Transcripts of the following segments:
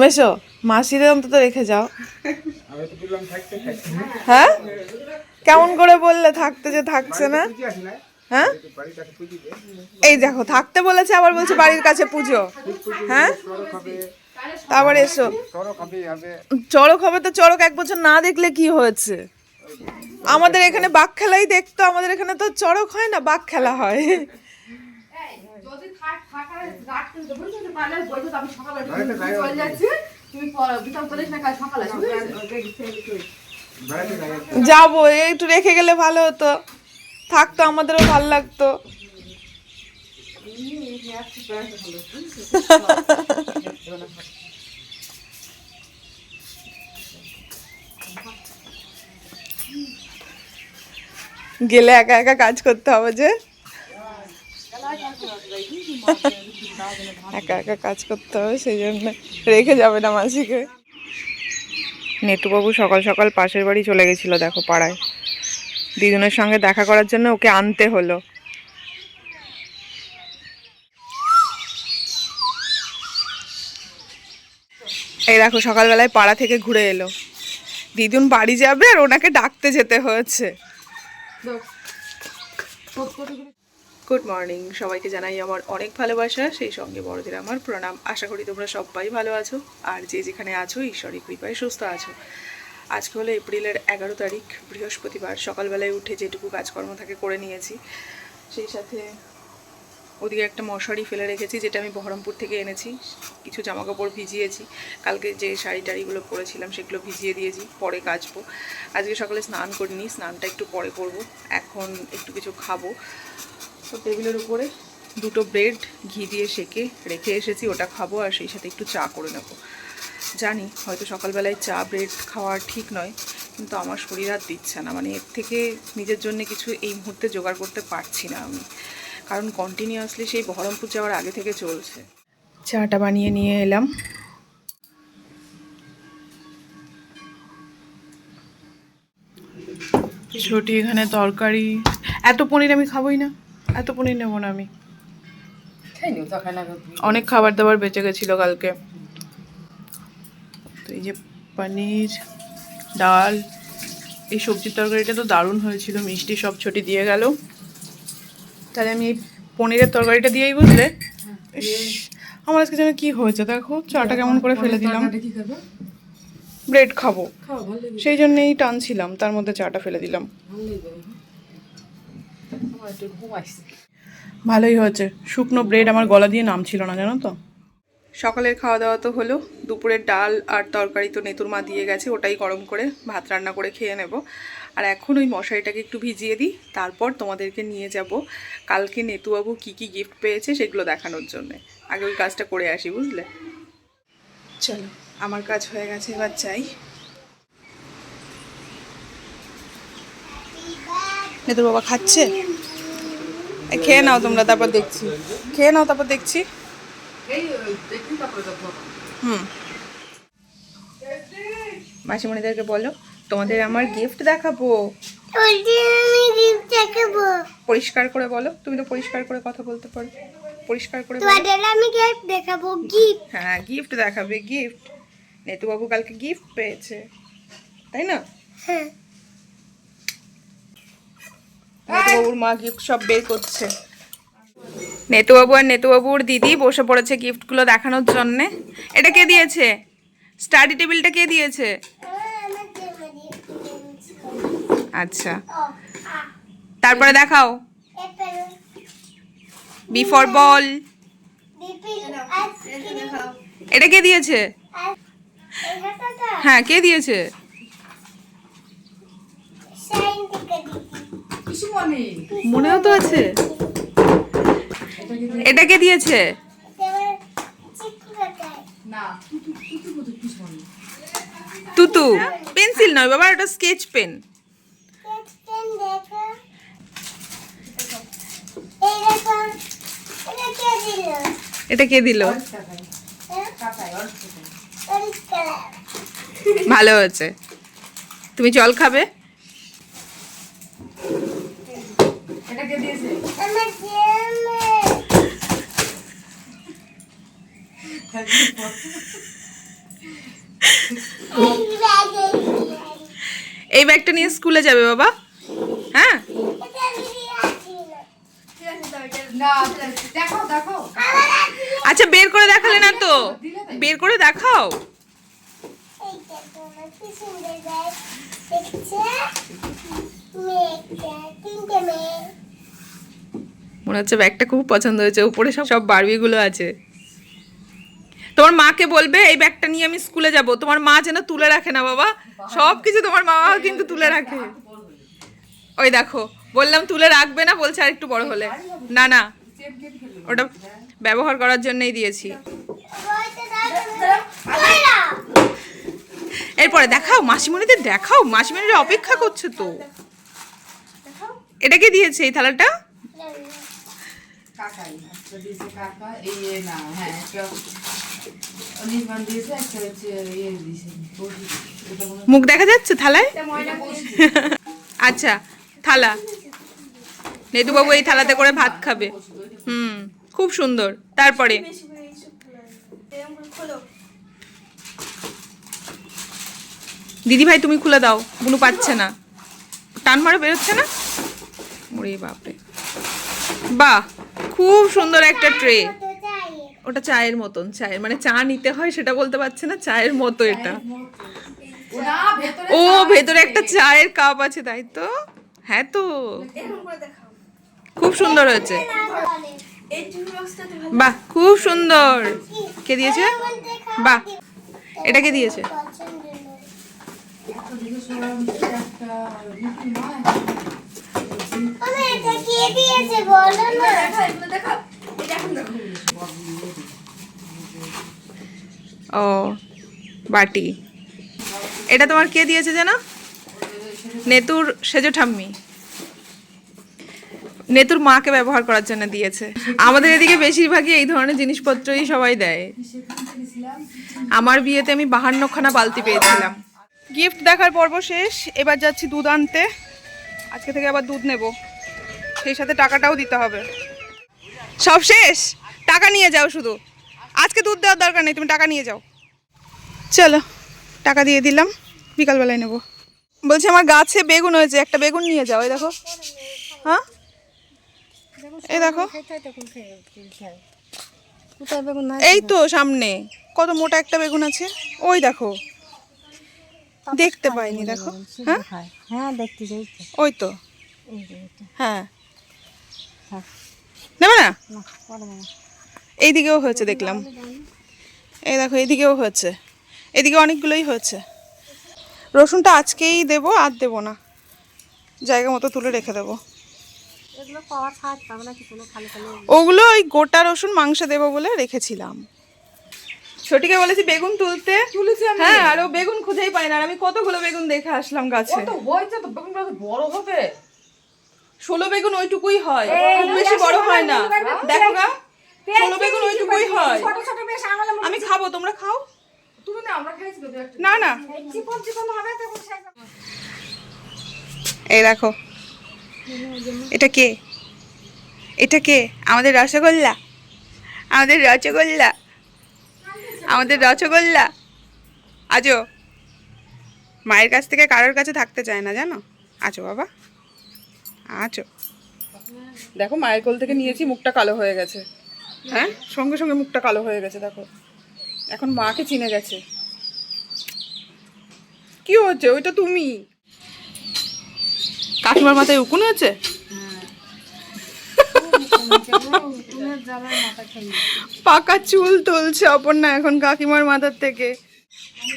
মেশো, মাসিদের অন্তত রেখে যাও। হ্যাঁ? কেমন করে বললে থাকতে যে থাকছে না? হ্যাঁ? এই দেখো, থাকতে বলেছে, আবার বলছে বাড়ির কাছে পুজো। হ্যাঁ? তারপর এসো। চড়ক হবে তো চড়ক, এক বছর না দেখলে কি হয়েছে? আমাদের এখানে বাঘ খেলাই দেখতো, আমাদের এখানে তো চড়ক হয় না, বাঘ খেলা হয়। যদি থাক থাকার রাখতে দেবো যদি পারলে বলতো আমি সকালে চলে যাচ্ছি। তুমি বিকাল চল্লিশ না কাল সকালে আসবে বাড়িতে যাই যাব একটু রেখে গেলে ভালো হতো। থাকতো আমাদেরও ভালো লাগতো। গেলে একা একা কাজ করতে হবে যে। একা একা কাজ করতে হবে সেই জন্য রেখে যাবে না মাসিকে। নেটুবাবু সকাল সকাল পাশের বাড়ি চলে গেছিল, দেখো পাড়ায়। দিদুনের সঙ্গে দেখা করার জন্য ওকে আনতে হলো। এই দেখো, সকালবেলায় পাড়া থেকে ঘুরে এলো। দিদুন বাড়ি যাবে আর ওনাকে ডাকতে যেতে হয়েছে। গুড মর্নিং সবাইকে জানাই আমার অনেক ভালোবাসা। সেই সঙ্গে বড়দের আমার প্রণাম। আশা করি তোমরা সবাই ভালো আছো। আর যে যেখানে আছো, ঈশ্বরের কৃপায় সুস্থ আছো। আজকে হলো এপ্রিলের এগারো তারিখ, বৃহস্পতিবার। সকালবেলায় উঠে যেটুকু কাজকর্ম থাকে করে নিয়েছি। সেই সাথে ওদিকে একটা মশারি ফেলে রেখেছি, যেটা আমি বহরমপুর থেকে এনেছি। কিছু জামা কাপড় ভিজিয়েছি। কালকে যে শাড়ি টাড়িগুলো পরেছিলাম, সেগুলো ভিজিয়ে দিয়েছি। পরে কাচবো। আজকে সকালে স্নান করিনি, স্নানটা একটু পরে করব। এখন একটু কিছু খাব। তো টেবিলের উপরে দুটো ব্রেড ঘি দিয়ে সেকে রেখে এসেছি, ওটা খাব আর সেই সাথে একটু চা করে নেব। জানি, হয়তো সকালবেলায় চা, ব্রেড খাওয়া ঠিক নয়, কিন্তু আমার শরীর আর দিচ্ছে না। মানে এর থেকে নিজের জন্য কিছু এই মুহূর্তে জোগাড় করতে পারছি না আমি। কারণ কন্টিনিউয়াসলি সেই বহরমপুর যাওয়ার আগে থেকে চলছে। চাটা বানিয়ে নিয়ে এলাম। ছোটি এখানে তরকারি, এত পনির আমি খাবোই না। এত পনির নেব না আমি। অনেক খাবার দাবার বেঁচে গেছিল কালকে। তো এই যে পনির ডাল এই সবজির তরকারিটা তো দারুণ হয়েছিল মিষ্টি সব ছটি দিয়ে গেল। তাহলে আমি এই পনিরের তরকারিটা দিয়েই বুঝলে? আমার আজকে যেন কি হয়েছে দেখো চাটা কেমন করে ফেলে দিলাম। ব্রেড খাব। সেই জন্যই টানছিলাম তার মধ্যে চাটা ফেলে দিলাম। ভালোই হয়েছে। শুকনো ব্রেড আমার গলা দিয়ে নাম ছিল না জানো তো? সকালের খাওয়া দাওয়া তো হলো। দুপুরের ডাল আর তরকারি তো নেতুর মা দিয়ে গেছে ওটাই গরম করে ভাত রান্না করে খেয়ে নেব। আর এখন ওই মশারিটাকে একটু ভিজিয়ে দিই তারপর তোমাদেরকে নিয়ে যাব। কালকে নেতুবাবু কি কি গিফট পেয়েছে সেগুলো দেখানোর জন্য। আগে ওই কাজটা করে আসি বুঝলে? চলো আমার কাজ হয়ে গেছে এবার চাই নেতুর বাবা খাচ্ছে? খেয়ে নাও তোমরা তারপর দেখছি। খেয়ে নাও তারপর দেখছি। হুম। মাসিমণিদেরকে বলো তোমাদের আমার গিফট দেখাবো। পরিষ্কার করে বলো তুমি তো পরিষ্কার করে কথা বলতে পারো। পরিষ্কার করে তোমাদের আমি গিফট দেখাবো গিফট হ্যাঁ গিফট দেখাবে গিফট নেতুবাবু কালকে গিফট পেয়েছে তাই না? হ্যাঁ। নেতুবাবুর মা গিফট সব বের করছে। নেতুবাবু আর নেতুবাবুর দিদি বসে পড়েছে গিফটগুলো দেখানোর জন্যে। এটা কে দিয়েছে? স্টাডি টেবিলটা কে দিয়েছে? আচ্ছা। তারপরে দেখাও। বি বল এটা কে দিয়েছে? হ্যাঁ কে দিয়েছে। মনেও তো আছে। এটা কে দিয়েছে? তুতু। পেন্সিল নয় বাবা এটা স্কেচ পেন। এটা কে দিল? ভালো হয়েছে। তুমি জল খাবে আমার জেমে এই ব্যাগটা নিয়ে স্কুলে যাবে বাবা। হ্যাঁ? আচ্ছা বের করে দেখালে না তো। বের করে দেখাও। মনে হচ্ছে ব্যাগটা খুব পছন্দ হয়েছে। উপরে সব সব বারবিগুলো আছে। তোমার মাকে বলবে, এই ব্যাগটা নিয়ে আমি স্কুলে যাব। তোমার মা যেন তুলে রাখে না বাবা। সব কিছু তোমার মা কিন্তু তুলে রাখে। ওই দেখো, বললাম তুলে রাখবে না, বলছে আর একটু বড় হলে। না না, ওটা ব্যবহার করার জন্যই দিয়েছি। এরপরে দেখাও, মাসিমণিদের দেখাও, মাসিমণিরা অপেক্ষা করছে তো। এটা কে দিয়েছে এই থালাটা? কাকাই একটা দিয়েছে কাকা এই না হ্যাঁ একটা অনির্বাণ দিয়েছে একটা হচ্ছে ইয়ে দিয়েছে বৌদি। এটা মুখ দেখা যাচ্ছে থালায়? আচ্ছা থালা। নেদুবাবু এই থালাতে করে ভাত খাবে। হুম খুব সুন্দর। তারপরে? দিদি ভাই তুমি খুলে দাও বুনু পাচ্ছে না। টান মারে বেরোচ্ছে না? ওরে বাপরে। বাহ! খুব সুন্দর একটা ট্রে ওটা চায়ের মতন চায়ের মানে চা নিতে হয় সেটা বলতে পারছে না চায়ের মতো এটা ও ভেতরে ভেতরে একটা চায়ের কাপ আছে তাই তো হ্যাঁ তো খুব সুন্দর হয়েছে বাহ খুব সুন্দর কে দিয়েছে বাহ এটা কে দিয়েছে মিষ্টি ও বাটি। এটা তোমার কে দিয়েছে জানো নেতুর সেজো ঠাম্মি। নেতুর মাকে ব্যবহার করার জন্য দিয়েছে। আমাদের এদিকে বেশিরভাগই এই ধরনের জিনিসপত্রই সবাই দেয়। আমার বিয়েতে আমি বাহান্নখানা বালতি পেয়েছিলাম। গিফট দেখার পর্ব শেষ। এবার যাচ্ছি দুধ আনতে। আজকে থেকে আবার দুধ নেব। সেই সাথে টাকাটাও দিতে হবে। সব শেষ? টাকা নিয়ে যাও শুধু। আজকে দুধ দেওয়ার দরকার নেই তুমি টাকা নিয়ে যাও। চলো টাকা দিয়ে দিলাম বিকালবেলায় নেব। বলছি আমার গাছে বেগুন হয়েছে একটা বেগুন নিয়ে যাও এই দেখো। হ্যাঁ? এই দেখো। এই তো সামনে কত মোটা একটা বেগুন আছে। ওই দেখো। দেখতে পাইনি দেখো। হ্যাঁ? হ্যাঁ দেখতে ওই তো। হ্যাঁ। নেবে না? না এইদিকেও হয়েছে দেখলাম। এই দেখো এইদিকেও হয়েছে। এদিকে অনেকগুলোই হয়েছে। রসুনটা আজকেই দেবো আর দেবো না। জায়গা মতো তুলে রেখে দেবো। এগুলো পাওয়া থাক পাবো না কিছু না খালি খালি ওগুলো ওই গোটা রসুন মাংস দেবো বলে রেখেছিলাম। ছোটিকে বলেছি বেগুন তুলতে। হ্যাঁ আর ও বেগুন খুঁজেই পাই না। আর আমি কতগুলো বেগুন দেখে আসলাম গাছে। তো হয়েছে তো বেগুনটা তো বড় হবে ষোলো বেগুন ওইটুকুই হয়। খুব বেশি বড় হয় না। দেখো গা ষোলো বেগুন ওইটুকুই হয়। আমি খাব তোমরা খাও। না না না। এই দেখো। এটা কে? এটা কে? আমাদের রসগোল্লা? আমাদের রসগোল্লা? আমাদের রসগোল্লা? আজো। মায়ের কাছ থেকে কারোর কাছে থাকতে চায় না জানো? আছো বাবা। আছো দেখো মায়ের কোল থেকে নিয়েছি মুখটা কালো হয়ে গেছে। হ্যাঁ? সঙ্গে সঙ্গে মুখটা কালো হয়ে গেছে দেখো। এখন মাকে চিনে গেছে। কি হচ্ছে? ওইটা তুমি। কাকিমার মাথায় উকুন আছে পাকা চুল তুলছে অপর্ণা এখন কাকিমার মাথার থেকে।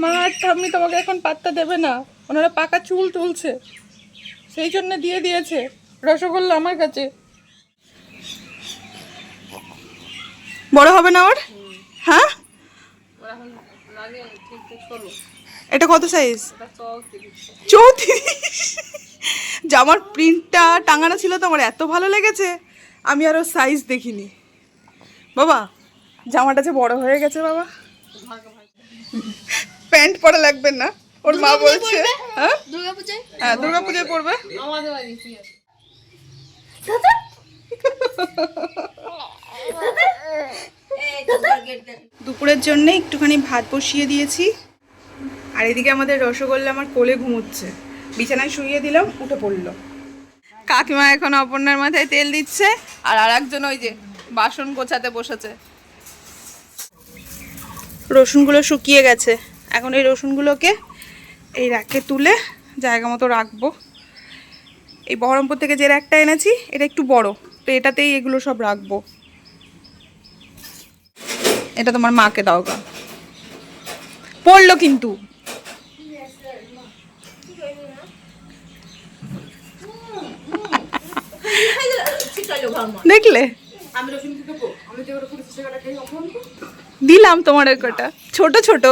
মা আর ঠাম্মি তোমাকে এখন পাত্তা দেবে না। ওনারা পাকা চুল তুলছে। সেই জন্য দিয়ে দিয়েছে। রসগোল্লা আমার কাছে। বড় হবে না ওর? হ্যাঁ? এটা কত সাইজ চৌত্রিশ। জামার প্রিন্টটা টাঙানো ছিল তো, আমার এত ভালো লেগেছে। আমি আরও সাইজ দেখিনি। বাবা, জামাটা যে বড় হয়ে গেছে বাবা। প্যান্ট পরা লাগবে না। ওর মা বলছে হ্যাঁ? হ্যাঁ দুর্গা পুজোয় পড়বে দুপুরের জন্য একটুখানি ভাত বসিয়ে দিয়েছি। আর এদিকে আমাদের রসগোল্লা আমার কোলে ঘুমোচ্ছে। বিছানায় শুইয়ে দিলাম উঠে পড়ল। কাকিমা এখন অপর্ণার মাথায় তেল দিচ্ছে আর আর একজন ওই যে বাসন গোছাতে বসেছে। রসুনগুলো শুকিয়ে গেছে। এখন এই রসুনগুলোকে এই র্যাকে তুলে জায়গা মতো রাখব। এই বহরমপুর থেকে যে র্যাকটা এনেছি এটা একটু বড় তো এটাতেই এগুলো সব রাখব। এটা তোমার মাকে দাও গা। পড়ল কিন্তু। দেখলে? দিলাম তোমার কটা। ছোট ছোট।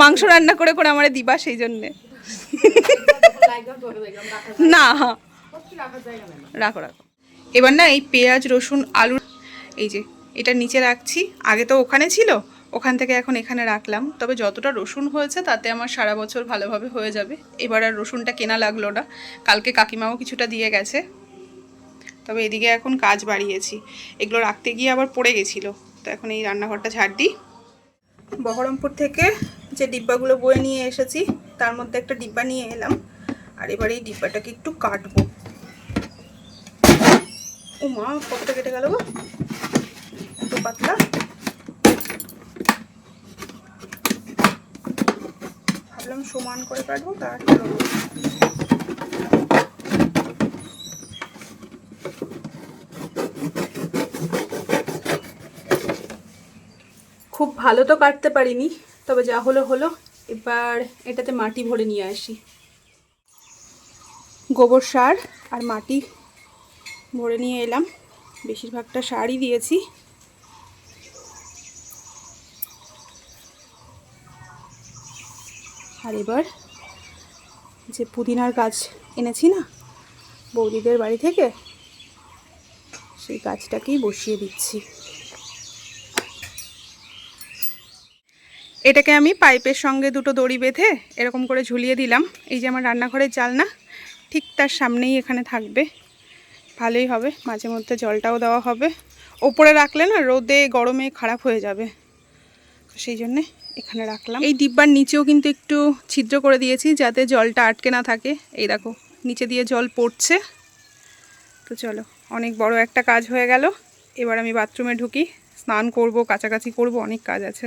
মাংস রান্না করে করে আমার দিবা সেই জন্যে। না। রাখো রাখো। এবার না এই পেঁয়াজ, রসুন, আলু এই যে, এটা নিচে রাখছি। আগে তো ওখানে ছিল, ওখান থেকে এখন এখানে রাখলাম। তবে যতটা রসুন হয়েছে তাতে আমার সারা বছর ভালোভাবে হয়ে যাবে। এবার আর রসুনটা কেনা লাগল না। কালকে কাকিমাও কিছুটা দিয়ে গেছে। তবে এদিকে এখন কাজ বাড়িয়েছি। এগুলো রাখতে গিয়ে আবার পড়ে গেছিল। তো এখন এই রান্নাঘরটা ঝাড় দিই। বহরমপুর থেকে যে ডিব্বাগুলো বয়ে নিয়ে এসেছি, তার মধ্যে একটা ডিব্বা নিয়ে এলাম। আর এবার এই ডিব্বাটাকে একটু কাটবো। ও মা কতটা কেটে গেল গো? এত পাতলা। ভাবলাম সমান করে কাটবো তার খুব ভালো তো কাটতে পারিনি, তবে যা হলো হলো, এবার এটাতে মাটি ভরে নিয়ে আসি। গোবর সার আর মাটি ভরে নিয়ে এলাম, বেশিরভাগটা সারই দিয়েছি। আর এবার যে পুদিনার গাছ এনেছি না, বৌদিদের বাড়ি থেকে, সেই গাছটাকেই বসিয়ে দিচ্ছি। এটাকে আমি পাইপের সঙ্গে দুটো দড়ি বেঁধে এরকম করে ঝুলিয়ে দিলাম। এই যে আমার রান্নাঘরের জালনা, ঠিক তার সামনেই এখানে থাকবে। ভালোই হবে, মাঝে মধ্যে জলটাও দেওয়া হবে। ওপরে রাখলে না রোদে, গরমে খারাপ হয়ে যাবে। সেই জন্যে এখানে রাখলাম। এই ডিব্বার নিচেও কিন্তু একটু ছিদ্র করে দিয়েছি যাতে জলটা আটকে না থাকে। এই দেখো, নিচে দিয়ে জল পড়ছে। তো চলো, অনেক বড় একটা কাজ হয়ে গেল। এবার আমি বাথরুমে ঢুকি, স্নান করব কাছাকাছি করব, অনেক কাজ আছে।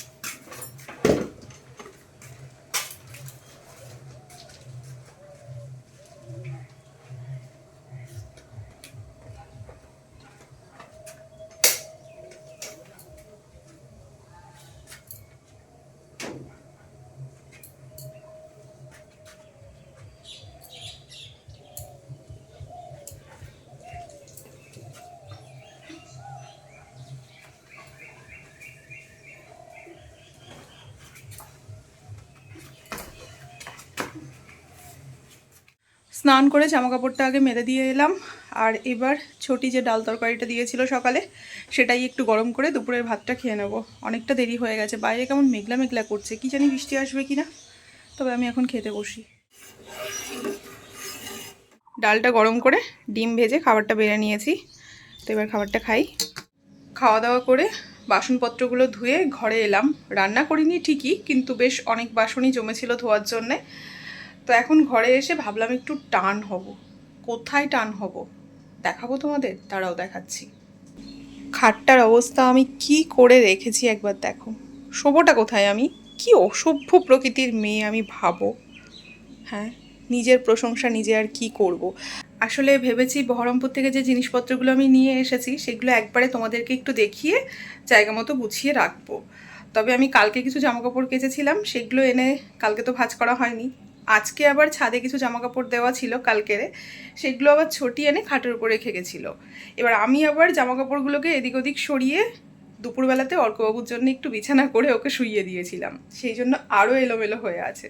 স্নান করে জামা কাপড়টা আগে মেলে দিয়ে এলাম। আর এবার ছোটি যে ডাল তরকারিটা দিয়েছিল সকালে, সেটাই একটু গরম করে দুপুরের ভাতটা খেয়ে নেব। অনেকটা দেরি হয়ে গেছে, বাইরে কেমন মেঘলা মেঘলা করছে, কি জানি বৃষ্টি আসবে কি না তবে আমি এখন খেতে বসি। ডালটা গরম করে ডিম ভেজে খাবারটা বেড়ে নিয়েছি। তো এবার খাবারটা খাই। খাওয়া দাওয়া করে বাসনপত্রগুলো ধুয়ে ঘরে এলাম। রান্না করিনি ঠিকই, কিন্তু বেশ অনেক বাসনই জমেছিল ধোয়ার জন্যে। তো এখন ঘরে এসে ভাবলাম একটু টান হব। কোথায় টান হব? দেখাবো তোমাদের? তারাও দেখাচ্ছি। খাটটার অবস্থা আমি কি করে রেখেছি একবার দেখো। শোবোটা কোথায় আমি? কি অসভ্য প্রকৃতির মেয়ে আমি ভাবো। হ্যাঁ নিজের প্রশংসা নিজে আর কি করব। আসলে ভেবেছি বহরমপুর থেকে যে জিনিসপত্রগুলো আমি নিয়ে এসেছি, সেগুলো একবারে তোমাদেরকে একটু দেখিয়ে জায়গা মতো গুছিয়ে রাখব। তবে আমি কালকে কিছু জামাকাপড় কেচেছিলাম, সেগুলো এনে কালকে তো ভাঁজ করা হয়নি। আজকে আবার ছাদে কিছু জামা কাপড় দেওয়া ছিল কালকেরে, সেগুলো আবার ছটি এনে খাটের উপরে রেখে এবার আমি আবার জামা কাপড়গুলোকে এদিক ওদিক সরিয়ে দুপুরবেলাতে অর্কবাবুর জন্য একটু বিছানা করে ওকে শুইয়ে দিয়েছিলাম। সেই জন্য আরও এলোমেলো হয়ে আছে।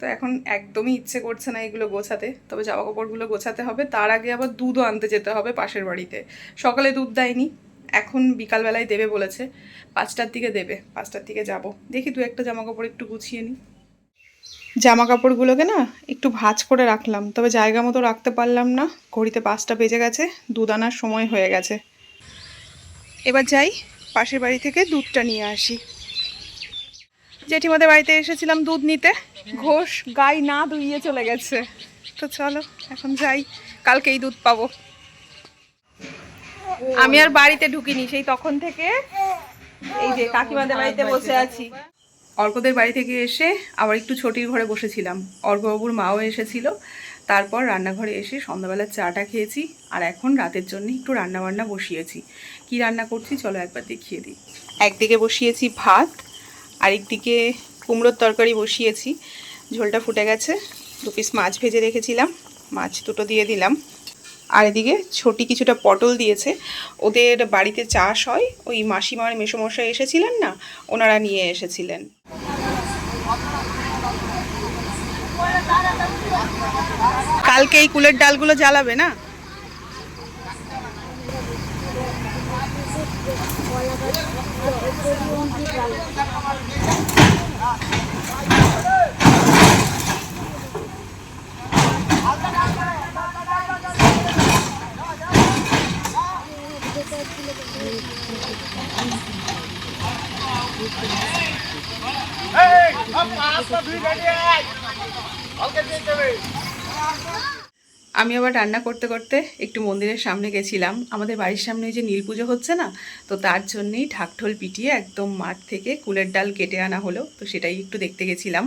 তো এখন একদমই ইচ্ছে করছে না এগুলো গোছাতে। তবে জামা কাপড়গুলো গোছাতে হবে। তার আগে আবার দুধও আনতে যেতে হবে পাশের বাড়িতে। সকালে দুধ দেয়নি। এখন বিকালবেলায় দেবে বলেছে। পাঁচটার দিকে দেবে। পাঁচটার দিকে যাব। দেখি দু একটা জামা কাপড় একটু গুছিয়ে নিই। জামা কাপড়গুলোকে না একটু ভাঁজ করে রাখলাম, তবে জায়গা মতো রাখতে পারলাম না। ঘড়িতে পাঁচটা বেজে গেছে দুধ আনার সময় হয়ে গেছে। এবার যাই, পাশের বাড়ি থেকে দুধটা নিয়ে আসি। জেঠিমাদের বাড়িতে এসেছিলাম দুধ নিতে। ঘোষ, গাই না দুইয়ে চলে গেছে। তো চলো, এখন যাই, কালকেই দুধ পাবো। আমি আর বাড়িতে ঢুকিনি, সেই তখন থেকে এই যে কাকিমাদের বাড়িতে বসে আছি। অর্কদের বাড়ি থেকে এসে আবার একটু ছোটির ঘরে বসেছিলাম। অর্কবাবুর মাও এসেছিল। তারপর রান্নাঘরে এসে সন্ধ্যাবেলার চাটা খেয়েছি আর এখন রাতের জন্য একটু রান্না বান্না বসিয়েছি। কি রান্না করছি চলো একবার দেখিয়ে দিই। একদিকে বসিয়েছি ভাত, আরেকদিকে কুমড়োর তরকারি বসিয়েছি। ঝোলটা ফুটে গেছে। দু পিস মাছ ভেজে রেখেছিলাম। মাছ দুটো দিয়ে দিলাম। আর এদিকে ছোটি কিছুটা পটল দিয়েছে। ওদের বাড়িতে চাষ হয়। ওই মাসিমার মেসোমশাই এসেছিলেন না? ওনারা নিয়ে এসেছিলেন। কালকে এই কুলের ডালগুলো জ্বালাবে না? আমি আবার রান্না করতে করতে একটু মন্দিরের সামনে গেছিলাম। আমাদের বাড়ির সামনে যে নীল পুজো হচ্ছে না? তো তার জন্যেই ঢাকঢোল পিটিয়ে একদম মাঠ থেকে কুলের ডাল কেটে আনা হলো। তো সেটাই একটু দেখতে গেছিলাম।